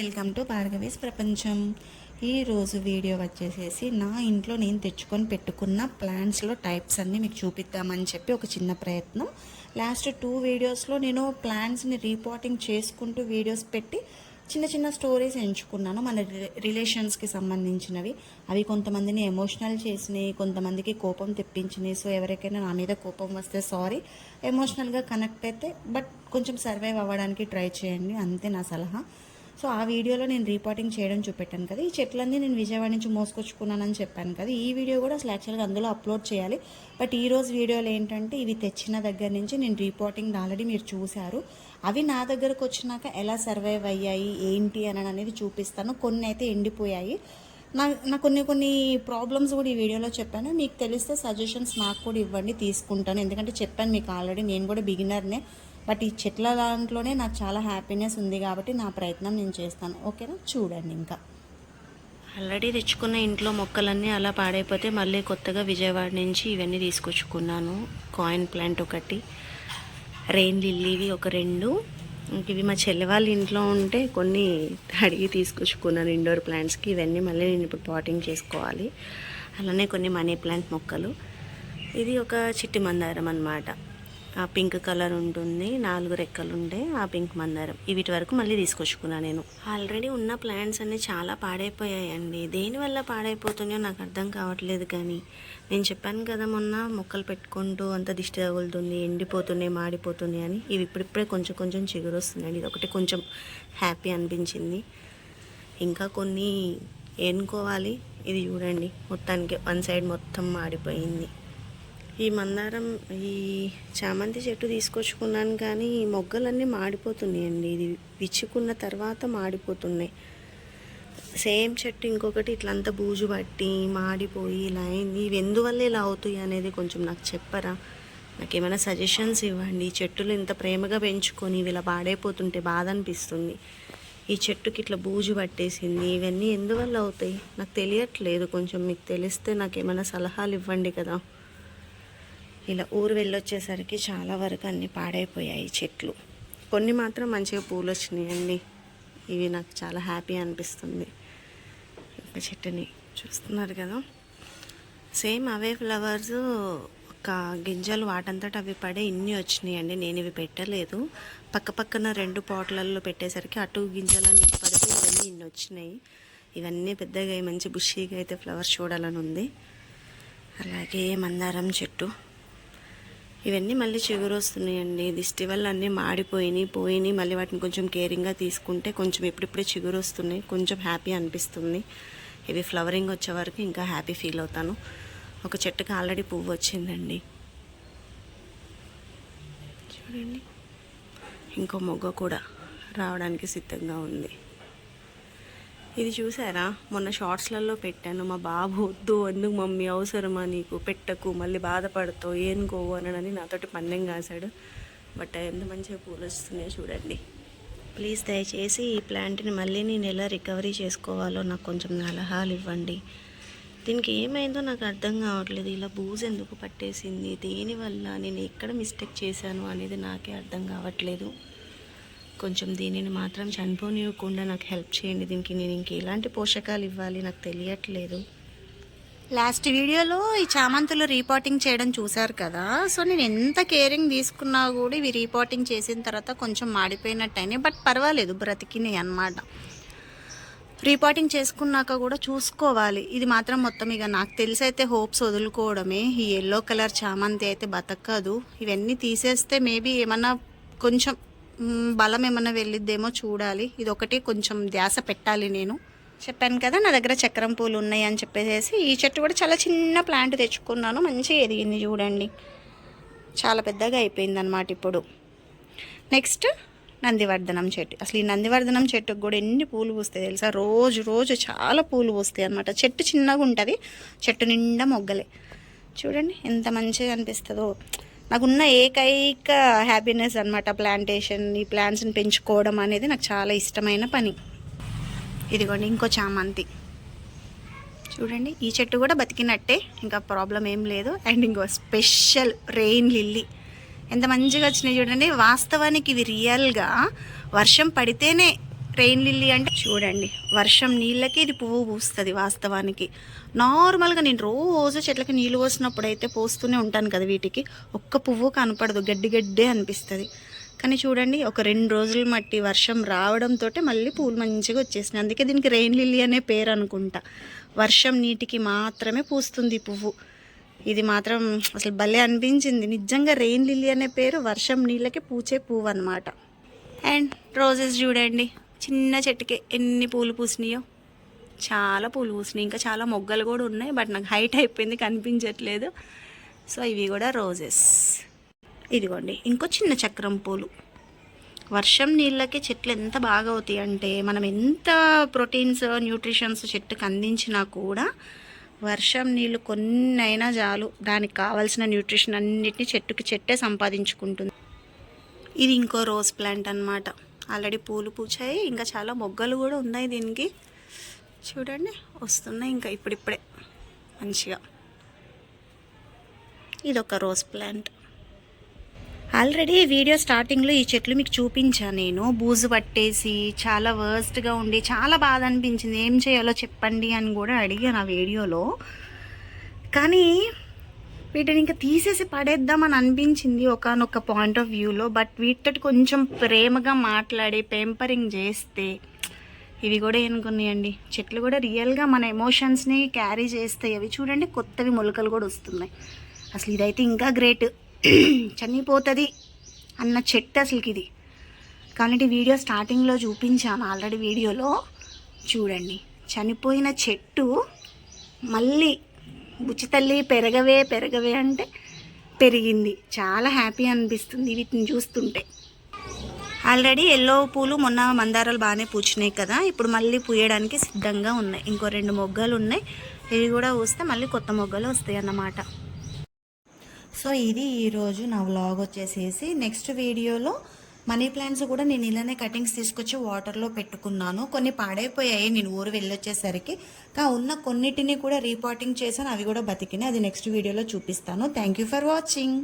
Welcome to Bhargavi's ప్రపంచం. ఈరోజు video వచ్చేసేసి నా ఇంట్లో నేను తెచ్చుకొని పెట్టుకున్న ప్లాంట్స్లో టైప్స్ అన్నీ మీకు చూపిద్దామని చెప్పి ఒక చిన్న ప్రయత్నం. లాస్ట్ టూ వీడియోస్లో నేను ప్లాంట్స్ని రీపోర్టింగ్ చేసుకుంటూ వీడియోస్ పెట్టి చిన్న చిన్న స్టోరీస్ ఎంచుకున్నాను. మన రి- రిలేషన్స్కి సంబంధించినవి. అవి కొంతమందిని ఎమోషనల్ చేసినాయి కొంతమందికి కోపం తెప్పించినాయి. సో ఎవరికైనా నా మీద కోపం వస్తే సారీ ఎమోషనల్గా కనెక్ట్ అయితే బట్ కొంచెం సర్వైవ్ అవ్వడానికి ట్రై చేయండి. అంతే నా సలహా. సో ఆ వీడియోలో నేను రిపోర్టింగ్ చేయడం చూపెట్టాను కదా. ఈ చెట్లన్నీ నేను విజయవాడ నుంచి మోసుకొచ్చుకున్నానని చెప్పాను కదా. ఈ వీడియో కూడా అసలు యాక్చువల్గా అందులో అప్లోడ్ చేయాలి. బట్ ఈరోజు వీడియోలో ఏంటంటే ఇవి తెచ్చిన దగ్గర నుంచి నేను రిపోర్టింగ్ ఆల్రెడీ మీరు చూశారు. అవి నా దగ్గరకు వచ్చినాక ఎలా సర్వైవ్ అయ్యాయి ఏంటి అని అనేది చూపిస్తాను. కొన్ని అయితే ఎండిపోయాయి. నా నా కొన్ని కొన్ని ప్రాబ్లమ్స్ కూడా ఈ వీడియోలో చెప్పాను. మీకు తెలిస్తే సజెషన్స్ నాకు కూడా ఇవ్వండి తీసుకుంటాను. ఎందుకంటే చెప్పాను మీకు ఆల్రెడీ నేను కూడా బిగినర్నే. బట్ ఈ చెట్ల దాంట్లోనే నాకు చాలా హ్యాపీనెస్ ఉంది కాబట్టి నా ప్రయత్నం నేను చేస్తాను. ఓకేనా? చూడండి ఇంకా. ఆల్రెడీ తెచ్చుకున్న ఇంట్లో మొక్కలన్నీ అలా పాడైపోతే మళ్ళీ కొత్తగా విజయవాడ నుంచి ఇవన్నీ తీసుకొచ్చుకున్నాను. కాయిన్ ప్లాంట్ ఒకటి రెయిన్ లిల్లీవి ఒక రెండు. ఇవి మా చెల్లె వాళ్ళ ఇంట్లో ఉంటే కొన్ని అడిగి తీసుకొచ్చుకున్నాను ఇండోర్ ప్లాంట్స్కి. ఇవన్నీ మళ్ళీ నేను ఇప్పుడు పాటింగ్ చేసుకోవాలి. అలానే కొన్ని మనీ ప్లాంట్ మొక్కలు. ఇది ఒక చిట్టి మందారం అనమాట పింక్ కలర్ ఉంటుంది నాలుగు రెక్కలు ఉండే ఆ పింక్ మందారం. వీటి వరకు మళ్ళీ తీసుకొచ్చుకున్నాను నేను. ఆల్రెడీ ఉన్న ప్లాంట్స్ అన్ని చాలా పాడైపోయాయండి. దేనివల్ల పాడైపోతున్నాయో నాకు అర్థం కావట్లేదు కానీ నేను చెప్పాను కదా మొన్న మొక్కలు పెట్టుకుంటూ అంత దిష్టి తగులుతుంది ఎండిపోతున్నాయి మాడిపోతున్నాయి అని. ఇవి ఇప్పుడిప్పుడే కొంచెం కొంచెం చిగురు వస్తుందండి ఇది ఒకటి కొంచెం హ్యాపీ అనిపించింది. ఇంకా కొన్ని ఎన్నుకోవాలి ఇది చూడండి మొత్తానికి వన్ సైడ్ మొత్తం మాడిపోయింది. ఈ మందారం ఈ చామంతి చెట్టు తీసుకొచ్చుకున్నాను కానీ ఈ మొగ్గలన్నీ మాడిపోతున్నాయండి ఇది విచ్చుకున్న తర్వాత మాడిపోతున్నాయి. సేమ్ చెట్టు ఇంకొకటి ఇట్లంతా బూజు పట్టి మాడిపోయి ఇలా అయింది. ఇవి ఎందువల్ల ఇలా అవుతాయి అనేది కొంచెం నాకు చెప్పరా? నాకు ఏమైనా సజెషన్స్ ఇవ్వండి. ఈ చెట్టులు ఇంత ప్రేమగా పెంచుకొని ఇవి ఇలా పాడైపోతుంటే బాధ అనిపిస్తుంది. ఈ చెట్టుకి ఇట్లా బూజు పట్టేసింది. ఇవన్నీ ఎందువల్ల అవుతాయి? నాకు తెలియట్లేదు. కొంచెం మీకు తెలిస్తే నాకు ఏమైనా సలహాలు ఇవ్వండి కదా. ఇలా ఊరు వెళ్ళొచ్చేసరికి చాలా వరకు అన్నీ పాడైపోయాయి చెట్లు. కొన్ని మాత్రం మంచిగా పూలు వచ్చినాయండి ఇవి నాకు చాలా హ్యాపీ అనిపిస్తుంది. ఒక చెట్టుని చూస్తున్నారు కదా. సేమ్ అవే ఫ్లవర్స్ ఒక గింజలు వాటంతట అవి పడే ఇన్ని వచ్చినాయండి. నేను ఇవి పెట్టలేదు. పక్క పక్కన రెండు పాట్లలో పెట్టేసరికి అటు గింజలన్నీ ఇటు పడితే ఇవన్నీ ఇన్ని వచ్చినాయి. ఇవన్నీ పెద్దగా మంచి బుషీగా అయితే ఫ్లవర్స్ చూడాలని ఉంది. అలాగే మందారం చెట్టు. ఇవన్నీ మళ్ళీ చిగురు వస్తున్నాయండి దిష్టి వల్ల అన్నీ మాడిపోయినాయి పోయినాయి. మళ్ళీ వాటిని కొంచెం కేరింగ్గా తీసుకుంటే కొంచెం ఇప్పుడిప్పుడే చిగురు వస్తున్నాయి కొంచెం హ్యాపీ అనిపిస్తుంది. ఇవి ఫ్లవరింగ్ వచ్చే వరకు ఇంకా హ్యాపీ ఫీల్ అవుతాను. ఒక చెట్టుకి ఆల్రెడీ పువ్వు వచ్చిందండి. చూడండి. ఇంకో మొగ్గ కూడా రావడానికి సిద్ధంగా ఉంది. ఇది చూసారా? మొన్న షార్ట్స్లలో పెట్టాను. మా బాబు వద్దు ఎందుకు మమ్మీ అవసరమా నీకు? పెట్టకు మళ్ళీ బాధపడతావు ఏనుకోవు గోవు అనని నాతోటి పందెం కాశాడు. బట్ ఎంత మంచిగా పూలు వస్తున్నాయో చూడండి. ప్లీజ్ దయచేసి ఈ ప్లాంట్ని మళ్ళీ నేను ఎలా రికవరీ చేసుకోవాలో నాకు కొంచెం సలహాలు ఇవ్వండి. దీనికి ఏమైందో నాకు అర్థం కావట్లేదు. ఇలా బూజ్ ఎందుకు పట్టేసింది? దేనివల్ల నేను ఎక్కడ మిస్టేక్ చేశాను అనేది నాకే అర్థం కావట్లేదు. కొంచెం దీనిని మాత్రం చనిపోనివ్వకుండా నాకు హెల్ప్ చేయండి. దీనికి నేను ఇంక ఎలాంటి పోషకాలు ఇవ్వాలి నాకు తెలియట్లేదు. లాస్ట్ వీడియోలో ఈ చామంతులు రీపోర్టింగ్ చేయడం చూశారు కదా. సో నేను ఎంత కేరింగ్ తీసుకున్నా కూడా ఇవి రీపోర్టింగ్ చేసిన తర్వాత కొంచెం మాడిపోయినట్టయినాయి. బట్ పర్వాలేదు బ్రతికినాయి అన్నమాట. రీపోర్టింగ్ చేసుకున్నాక కూడా చూసుకోవాలి. ఇది మాత్రం మొత్తం ఇక నాకు తెలిసి అయితే హోప్స్ వదులుకోవడమే. ఈ ఎల్లో కలర్ చామంతి అయితే బతకదు. ఇవన్నీ తీసేస్తే మేబీ ఏమన్నా కొంచెం బలం ఏమన్నా వెళ్ళిద్దేమో చూడాలి. ఇది ఒకటి కొంచెం ధ్యాస పెట్టాలి నేను. చెప్పాను కదా నా దగ్గర చక్రం పూలు ఉన్నాయి అని చెప్పేసి ఈ చెట్టు కూడా చాలా చిన్న ప్లాంట్ తెచ్చుకున్నాను. మంచిగా ఎదిగింది చూడండి. చాలా పెద్దగా అయిపోయింది అనమాట ఇప్పుడు. నెక్స్ట్ నందివర్ధనం చెట్టు. అసలు ఈ నందివర్ధనం చెట్టుకు కూడా ఎన్ని పూలు పూస్తాయి తెలుసా? రోజు రోజు చాలా పూలు పూస్తాయి అనమాట చెట్టు చిన్నగా ఉంటుంది చెట్టు నిండా మొగ్గలే. చూడండి ఎంత మంచిగా అనిపిస్తుందో. నాకున్న ఏకైక హ్యాపీనెస్ అనమాట ప్లాంటేషన్ ఈ ప్లాంట్స్ని పెంచుకోవడం అనేది నాకు చాలా ఇష్టమైన పని. ఇదిగోండి ఇంకో చామంతి. చూడండి ఈ చెట్టు కూడా బతికినట్టే ఇంకా ప్రాబ్లం ఏం లేదు. అండ్ ఇంకో స్పెషల్ రెయిన్ లిల్లీ ఎంత మంచిగా వచ్చినాయి చూడండి వాస్తవానికి ఇవి రియల్గా వర్షం పడితేనే పెయిన్ లిల్లీ అంటే చూడండి వర్షం నీళ్ళకి ఇది పువ్వు పూస్తుంది వాస్తవానికి. నార్మల్గా నేను రోజు చెట్లకి నీళ్ళు పోసినప్పుడు అయితే పోస్తూనే ఉంటాను కదా వీటికి. ఒక్క పువ్వు కనపడదు గడ్డి గడ్డే అనిపిస్తుంది. కానీ చూడండి ఒక రెండు రోజులు మట్టి వర్షం రావడంతో మళ్ళీ పూలు మంచిగా వచ్చేసినాయి. అందుకే దీనికి రెయిన్ లిల్లీ అనే పేరు అనుకుంటా. వర్షం నీటికి మాత్రమే పూస్తుంది ఈ పువ్వు. ఇది మాత్రం అసలు భలే అనిపించింది. నిజంగా రెయిన్ లిల్లీ అనే పేరు వర్షం నీళ్ళకి పూచే పువ్వు అనమాట అండ్ రోజెస్ చూడండి చిన్న చెట్టుకి ఎన్ని పూలు పూసినాయో. చాలా పూలు పూసినాయి. ఇంకా చాలా మొగ్గలు కూడా ఉన్నాయి బట్ నాకు హైట్ అయిపోయింది కనిపించట్లేదు. సో ఇవి కూడా రోజెస్ ఇదిగోండి ఇంకో చిన్న చక్రం పూలు. వర్షం నీళ్ళకి చెట్లు ఎంత బాగా అవుతాయి అంటే మనం ఎంత ప్రోటీన్స్ న్యూట్రిషన్స్ చెట్టుకు అందించినా కూడా వర్షం నీళ్ళు కొన్ని అయినా చాలు. దానికి కావాల్సిన న్యూట్రిషన్ అన్నిటిని చెట్టుకి చెట్టే సంపాదించుకుంటుంది. ఇది ఇంకో రోజ్ ప్లాంట్ అన్నమాట. ఆల్రెడీ పూలు పూచాయి. ఇంకా చాలా మొగ్గలు కూడా ఉన్నాయి దీనికి. చూడండి వస్తున్నాయి ఇంకా ఇప్పుడిప్పుడే మంచిగా. ఇది ఒక రోజ్ ప్లాంట్. ఆల్రెడీ వీడియో స్టార్టింగ్లో ఈ చెట్లు మీకు చూపించాను నేను. బూజు పట్టేసి చాలా వర్స్ట్గా ఉండి చాలా బాధ అనిపించింది. ఏం చేయాలో చెప్పండి అని కూడా అడిగాను ఆ వీడియోలో. కానీ వీటిని ఇంకా తీసేసి పడేద్దామని అనిపించింది ఒకనొక పాయింట్ ఆఫ్ వ్యూలో బట్ వీటితోటి కొంచెం ప్రేమగా మాట్లాడి పెంపరింగ్ చేస్తే ఇవి కూడా ఏనుకున్నాయండి చెట్లు కూడా రియల్గా మన ఎమోషన్స్ని క్యారీ చేస్తాయి. అవి చూడండి కొత్తవి మొలకలు కూడా వస్తున్నాయి. అసలు ఇదైతే ఇంకా గ్రేట్ చనిపోతుంది అన్న చెట్టు అసలుకి ఇది. కాబట్టి వీడియో స్టార్టింగ్లో చూపించాను ఆల్రెడీ వీడియోలో చూడండి చనిపోయిన చెట్టు మళ్ళీ బుచ్చితల్లి పెరగవే పెరగవే అంటే పెరిగింది. చాలా హ్యాపీ అనిపిస్తుంది వీటిని చూస్తుంటే. ఆల్రెడీ ఎల్లో పూలు మొన్న మందారాలు బాగానే పూచినాయి కదా. ఇప్పుడు మళ్ళీ పూయడానికి సిద్ధంగా ఉన్నాయి. ఇంకో రెండు మొగ్గలు ఉన్నాయి. ఇవి కూడా పూస్తే మళ్ళీ కొత్త మొగ్గలు వస్తాయి అన్నమాట. సో ఇది ఈరోజు నా వ్లాగ్ వచ్చేసేసి. నెక్స్ట్ వీడియోలో మనీ ప్లాంట్స్ కూడా నేను ఇలానే కటింగ్స్ తీసుకొచ్చి వాటర్లో పెట్టుకున్నాను. కొన్ని పాడైపోయాయి. నేను ఊరు వెళ్ళొచ్చేసరికి. కా ఉన్న కొన్నిటిని కూడా రీపాటింగ్ చేశాను. అవి కూడా బతికినాయి. అది నెక్స్ట్ వీడియోలో చూపిస్తాను. Thank you for watching